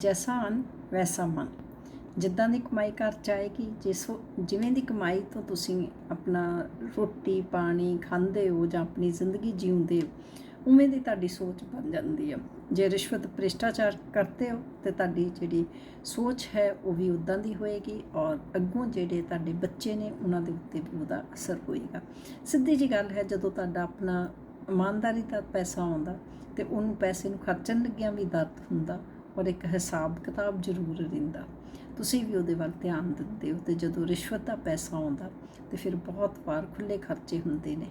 ਜੈਸਾ ਅਨ ਵੈਸਾ ਮਨ ਜਿੱਦਾਂ ਦੀ ਕਮਾਈ ਘਰ ਚ ਆਏਗੀ, ਜਿਸ ਜਿਵੇਂ ਦੀ ਕਮਾਈ ਤੋਂ ਤੁਸੀਂ ਆਪਣਾ ਰੋਟੀ, ਪਾਣੀ ਖਾਂਦੇ ਹੋ ਜਾਂ ਆਪਣੀ ਜ਼ਿੰਦਗੀ ਜਿਉਂਦੇ ਹੋ, ਉਵੇਂ ਦੀ ਤੁਹਾਡੀ ਸੋਚ ਬਣ ਜਾਂਦੀ ਹੈ ਜੇ ਰਿਸ਼ਵਤ ਭ੍ਰਿਸ਼ਟਾਚਾਰ ਕਰਦੇ ਹੋ, ਤੇ ਤੁਹਾਡੀ ਜਿਹੜੀ ਸੋਚ ਹੈ, ਉਹ ਵੀ ਉਦਾਂ ਦੀ ਹੋਏਗੀ ਔਰ ਅੱਗੋਂ ਜਿਹੜੇ ਤੁਹਾਡੇ ਬੱਚੇ ਨੇ, ਉਹਨਾਂ ਦੇ ਉੱਤੇ ਵੀ ਉਹਦਾ ਅਸਰ ਹੋਏਗਾ। ਸਿੱਧੀ ਜੀ ਗੱਲ ਹੈ, ਜਦੋਂ ਤੁਹਾਡਾ ਆਪਣਾ ਇਮਾਨਦਾਰੀ ਦਾ ਪੈਸਾ ਆਉਂਦਾ, ਤੇ ਉਹਨੂੰ ਪੈਸੇ ਨੂੰ ਖਰਚਣ ਲੱਗਿਆਂ ਵੀ ਦਰਦ ਹੁੰਦਾ ਔਰ ਇੱਕ ਹਿਸਾਬ ਕਿਤਾਬ ਜ਼ਰੂਰ ਰਹਿੰਦਾ ਤੁਸੀਂ ਵੀ ਉਹਦੇ ਵੱਲ ਧਿਆਨ ਦਿੰਦੇ ਹੋ ਤੇ ਜਦੋਂ ਰਿਸ਼ਵਤ ਦਾ ਪੈਸਾ ਆਉਂਦਾ, ਤੇ ਫਿਰ ਬਹੁਤ ਵਾਰ ਖੁੱਲੇ ਖਰਚੇ ਹੁੰਦੇ ਨੇ।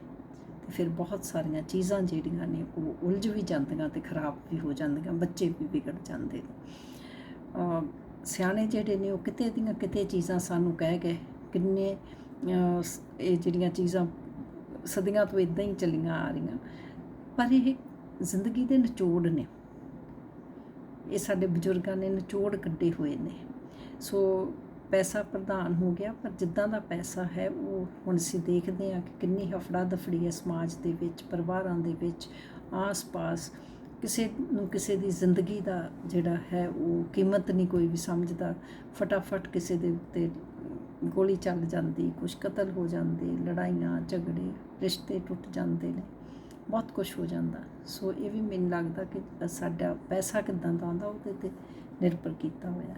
ਤੇ ਫਿਰ ਬਹੁਤ ਸਾਰੀਆਂ ਚੀਜ਼ਾਂ ਜਿਹੜੀਆਂ ਨੇ, ਉਹ ਉਲਝ ਵੀ ਜਾਂਦੀਆਂ ਤੇ ਖਰਾਬ ਵੀ ਹੋ ਜਾਂਦੀਆਂ, ਬੱਚੇ ਵੀ ਵਿਗੜ ਜਾਂਦੇ ਨੇ। ਸਿਆਣੇ ਜਿਹੜੇ ਨੇ, ਉਹ ਕਿਤੇ ਦੀਆਂ ਕਿਤੇ ਚੀਜ਼ਾਂ ਸਾਨੂੰ ਕਹਿ ਗਏ, ਕਿੰਨੇ ਇਹ ਜਿਹੜੀਆਂ ਚੀਜ਼ਾਂ ਸਦੀਆਂ ਤੋਂ ਇਦਾਂ ਹੀ ਚੱਲੀਆਂ ਆ ਰਹੀਆਂ। ਪਰ ਇਹ ਜ਼ਿੰਦਗੀ ਦੇ ਨਿਚੋੜ ਨੇ। ਇਹ ਸਾਡੇ ਬਜ਼ੁਰਗਾਂ ਨੇ ਨਿਚੋੜ ਕੱਢੇ ਹੋਏ ਨੇ। ਸੋ ਪੈਸਾ ਪ੍ਰਧਾਨ ਹੋ ਗਿਆ, ਪਰ ਜਿੱਦਾਂ ਦਾ ਪੈਸਾ ਹੈ, ਉਹ ਹੁਣ ਅਸੀਂ ਦੇਖਦੇ ਹਾਂ ਕਿ ਕਿੰਨੀ ਹਫੜਾ ਦਫੜੀ ਹੈ ਸਮਾਜ ਦੇ ਵਿੱਚ, ਪਰਿਵਾਰਾਂ ਦੇ ਵਿੱਚ, ਆਸ-ਪਾਸ। ਕਿਸੇ ਨੂੰ ਕਿਸੇ ਦੀ ਜ਼ਿੰਦਗੀ ਦਾ ਜਿਹੜਾ ਹੈ, ਉਹ ਕੀਮਤ ਨਹੀਂ ਕੋਈ ਵੀ ਸਮਝਦਾ। ਫਟਾਫਟ ਕਿਸੇ ਦੇ ਉੱਤੇ ਗੋਲੀ ਚੱਲ ਜਾਂਦੀ ਕੁਝ ਕਤਲ ਹੋ ਜਾਂਦੇ, ਲੜਾਈਆਂ, ਝਗੜੇ, ਰਿਸ਼ਤੇ ਟੁੱਟ ਜਾਂਦੇ ਨੇ। ਬਹੁਤ ਕੁਝ ਹੋ ਜਾਂਦਾ। ਸੋ ਇਹ ਵੀ ਮੈਨੂੰ ਲੱਗਦਾ ਕਿ ਸਾਡਾ ਪੈਸਾ ਕਿੱਦਾਂ ਦਾ ਆਉਂਦਾ, ਉਹਦੇ ਤੇ ਨਿਰਭਰ ਕੀਤਾ ਹੋਇਆ।